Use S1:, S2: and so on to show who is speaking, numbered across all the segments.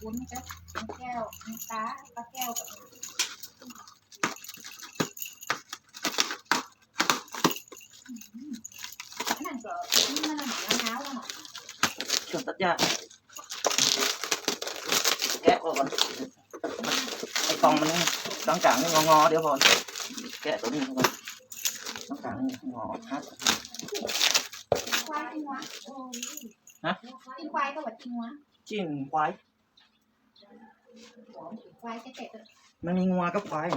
S1: วุ้นกับแก้วน้ำตาปลาแก้วกับนั่นก็นี่นนาวหนาวแล้วเนาะ
S2: เครื่องตัดหญ้าแกะออกก่อนไอ้กล่องมันกลางนี่งอๆเดี๋ยวพอแกะตัวนี้ก่อนกลางนี่งอฮะ
S1: ควายจริงวะ
S2: ฮะ
S1: จริงควายก็ว่าจริงวะ
S2: จิ้มควาย
S1: ควายจะเจ็บ
S2: มันมีงัวกับควาย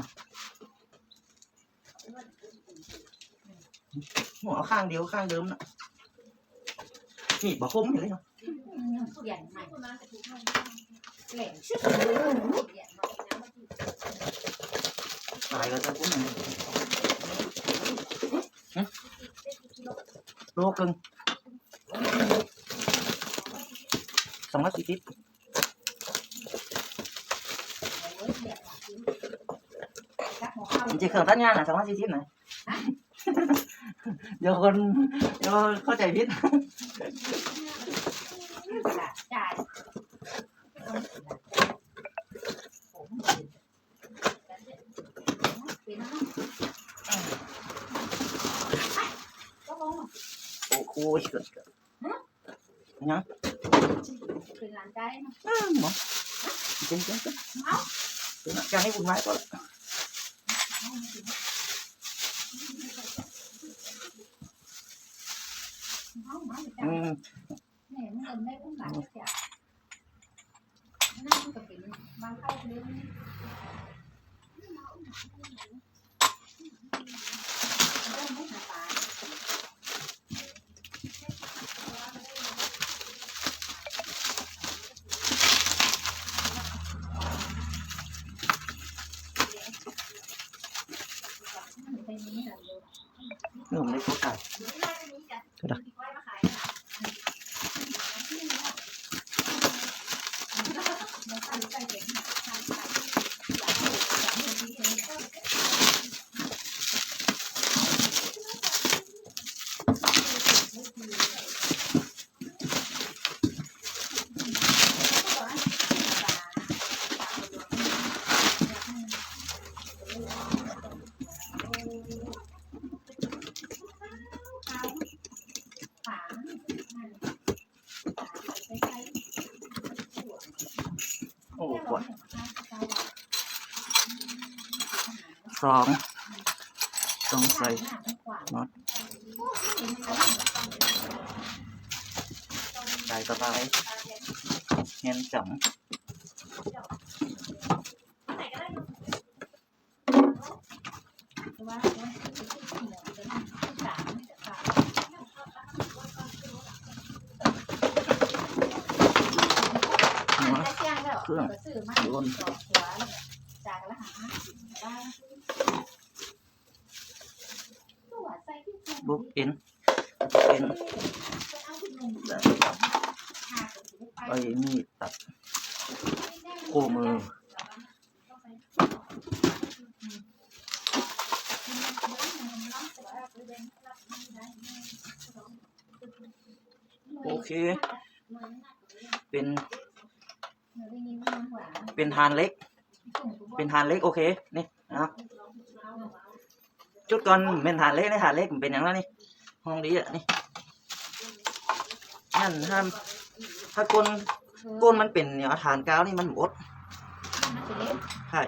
S2: หัวข้างเดียวข้างเดิมนะนี่บ่คมอยู่เลยเนาะ
S1: เปลี่ยนใหม่เปลี่ยนชื่อ
S2: ตายก็จะพุ่งโลกึ่งสองร้อยสี่สิบ จริงๆเครื่องตัดหญ้าน่ะสองร้อยสี่สิบนะเดี๋ยวคนเดี๋ยวเข้าใจผิด
S1: จ่าย
S2: โอ้โหเกิดเกิด
S1: เป็นร้านใจนะ
S2: อ้าวหมอจริงจริงจริง เป็นการให้บุญไม้ก็แล้ว
S1: เขาหมาจะ
S2: อืม
S1: แหน่มันได้ต้องหลายจ้ะนั่นก็เป็นบางเข้าเรื่องเริ่มไม่หาปลา เป็นนี้เหรอ
S2: หนุ่มเลยเขาขายโอ้ปวดสองต้องใส่ใส่สบายเงินจัง
S1: เค รื่องโยนจากละหาบ้าน
S2: บุ๊กอินอินไอ้นี่ตัดโคมือโอเค เป็น เป็นทานเล็ก เป็นทานเล็กโอเค นี่นะจุดก่อนเป็นทานเล็กในทานเล็กมันเป็นอย่างนั้นนี่ ห้องนี้อะนี่นั่นถ้าถ้าก้นก้นมันเป็นเนี่ยฐานกาวนี่มันบดใช่